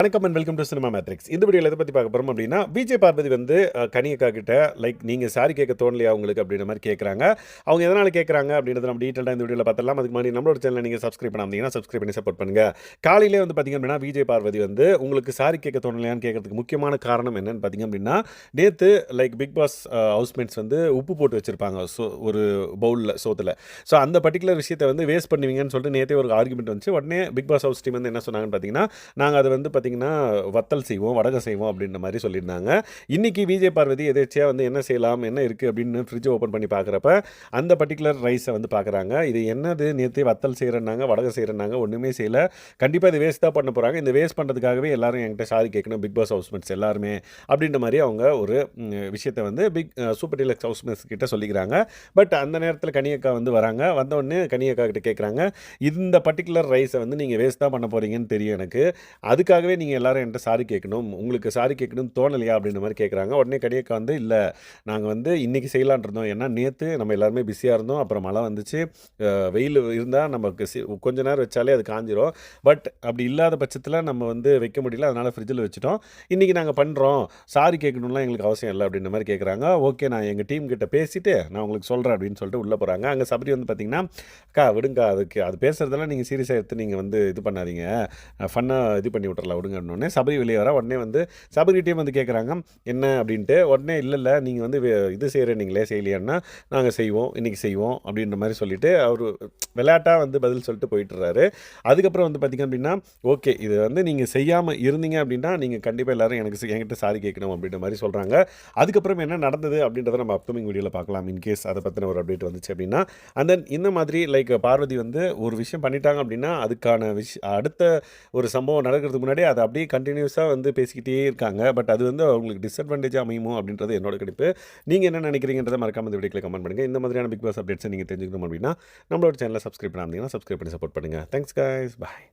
வணக்கம் and welcome to Cinema Matrix இந்த வீடியோவில் எதை பற்றி பார்க்க போகிறோம் அப்படின்னா விஜய் பார்வதி வந்து கனியக்கா கிட்ட லைக் நீங்கள் சாரி கேட்க தோணலையா உங்களுக்கு அப்படின்ற மாதிரி கேட்குறாங்க அவங்க எதனால் கேட்குறாங்க அப்படின்றத நம்ம டீட்டெயிலாக இந்த வீடியோவில் பார்த்தலாம் அதுக்கு முன்னாடி நம்மளோட சேனலை நீங்கள் சப்ஸ்கிரைப் பண்ணாமீங்கன்னா சப்ஸ்கிரைப் பண்ணி சப்போர்ட் பண்ணுங்கள் காலையிலே வந்து பார்த்தீங்க அப்படின்னா விஜய் பார்வதி வந்து உங்களுக்கு சாரி கேட்க தோணலையான்னு கேட்கறதுக்கு முக்கியமான காரணம் என்னென்னு பார்த்தீங்க அப்படின்னா நேற்று லைக் பிக் பாஸ் ஹவுஸ்மேட்ஸ் வந்து உப்பு போட்டு வச்சுருப்பாங்க. ஸோ ஒரு பவுலில் சோத்தில். ஸோ அந்த பர்டிகுலர் விஷயத்தை வந்து வேஸ்ட் பண்ணுவீங்கன்னு சொல்லிட்டு நேற்றே ஒரு ஆர்குமெண்ட் வந்துச்சு. உடனே பிக் பாஸ் ஹவுஸ் டீம் வந்து என்ன சொன்னாங்கன்னு பார்த்தீங்கன்னா நாங்கள் அதை வந்து பார்த்தீங்கன்னா வத்தல் செய்வோம் வடகம் செய்வோம் அப்படின்ற மாதிரி சொல்லியிருந்தாங்க. இன்னைக்கு விஜய் பார்வதி எதேச்சியாக வந்து என்ன செய்யலாம் என்ன இருக்குது அப்படின்னு ஃப்ரிட்ஜ் ஓப்பன் பண்ணி பார்க்குறப்ப அந்த பர்டிகுலர் ரைஸை வந்து பார்க்குறாங்க. இது என்னது? நேற்று வத்தல் செய்கிறனாங்க வடகம் செய்கிறனாங்க ஒன்றுமே செய்யலை. கண்டிப்பாக இது வேஸ்ட் தான் பண்ண போகிறாங்க இந்த வேஸ்ட் பண்ணுறதுக்காகவே எல்லாரும் என்கிட்ட சாரி கேட்கணும் பிக் பாஸ் ஹவுஸ்மேட்ஸ் எல்லாருமே அப்படின்ற மாதிரி அவங்க ஒரு விஷயத்தை வந்து பிக் சூப்பர் டிலக்ஸ் ஹவுஸ்மேட்ஸ் கிட்ட சொல்லிக்கிறாங்க. பட் அந்த நேரத்தில் கனியக்கா வந்து வராங்க. வந்த உடனே கனியக்கா கிட்ட கேட்குறாங்க. இந்த பர்டிகுலர் ரைஸை வந்து நீங்கள் வேஸ்ட் தான் பண்ண போகிறீங்கன்னு தெரியும் எனக்கு. அதுக்காகவே நீங்கள் எல்லாரும் என்கிட்ட சாரி கேட்கணும். உங்களுக்கு சாரி கேட்கணும்னு தோணலையா அப்படின்ற மாதிரி கேட்குறாங்க. உடனே கடியக்கா வந்து இல்லை நாங்கள் வந்து இன்றைக்கி செய்யலான் இருந்தோம். ஏன்னா நேற்று நம்ம எல்லாருமே பிஸியாக இருந்தோம். அப்புறம் மழை வந்துச்சு. வெயில் இருந்தால் நமக்கு சி- கொஞ்ச நேரம் வச்சாலே அது காஞ்சிரும். பட் அப்படி இல்லாத பட்சத்தில் நம்ம வந்து வைக்க முடியல. அதனால் ஃப்ரிட்ஜில் வச்சுட்டோம். இன்றைக்கி நாங்கள் பண்ணுறோம் சாரி கேட்கணும்லாம் எங்களுக்கு அவசியம் இல்லை. அப்படின்ற மாதிரி கேட்குறாங்க. ஓகே நான் எங்கள் டீம் கிட்ட பேசிவிட்டு நான் உங்களுக்கு சொல்கிறேன் அப்படின்னு சொல்லிட்டு உள்ளே போகிறாங்க அங்கே சபரி வந்து பார்த்தீங்கன்னா அக்கா விடுங்க அதுக்கு அது பேசுகிறதெல்லாம் நீங்கள் சீரியஸாக எடுத்து நீங்கள் வந்து இது பண்ணாதீங்க. ஃபன்னாக இது பண்ணி விட்றலாம் விடுங்க. உடனே சபரி வெளியே வர. உடனே வந்து சபரிகிட்டேயும் வந்து கேட்குறாங்க என்ன? அப்படின்ட்டு. உடனே இல்லை இல்லை நீங்கள் வந்து இது செய்கிற நீங்களே செய்யலையான்னா நாங்கள் செய்வோம் இன்றைக்கி செய்வோம் அப்படின்ற மாதிரி சொல்லிட்டு அவர் விளையாட்டாக வந்து பதில் சொல்லிட்டு போயிட்டுறாரு. அதுக்கப்புறம் வந்து பார்த்திங்க அப்படின்னா ஓகே இது வந்து நீங்கள் செய்யாமல் இருந்தீங்க அப்படின்னா நீங்கள் கண்டிப்பாக எல்லாரும் எனக்கு என்கிட்ட சாரி கேட்கணும் அப்படின்ற மாதிரி சொல்கிறாங்க அதுக்கப்புறம் என்ன நடந்தது அப்படின்றத நம்ம அப்கமிங் வீடியோவில் பார்க்கலாம். இன்கேஸ் அதை பற்றின ஒரு அப்டேட் வந்துச்சு அப்படின்னா. அண்ட் தென் இந்த மாதிரி லைக் பார்வதி வந்து ஒரு விஷயம் பண்ணிட்டாங்க அப்படின்னா அதுக்கான விஷ் அடுத்த ஒரு சம்பவம் நடக்கிறதுக்கு முன்னாடி அதை அப்படியே கண்டினியூஸாக வந்து பேசிக்கிட்டே இருக்காங்க. பட் அது வந்து அவங்களுக்கு டிஸ்அட்வான்டேஜ் அமையுமோ அப்படின்றது என்னோட கணிப்பு. நீங்கள் என்ன நினைக்கிறீங்கன்றதை மறக்காம இந்த வீடியோவில் கமெண்ட் பண்ணுங்கள் இந்த மாதிரியான பிக் பாஸ் அப்டேட்ஸை நீங்கள் தெரிஞ்சுக்கணும் அப்படின்னா நம்மளோட சேனலை சப்ஸ்கிரைப் பண்ணாமல் சப்ஸ்கிரைப் பண்ணி சப்போர்ட் பண்ணுங்கள் தேங்க்ஸ் கைஸ் பாய்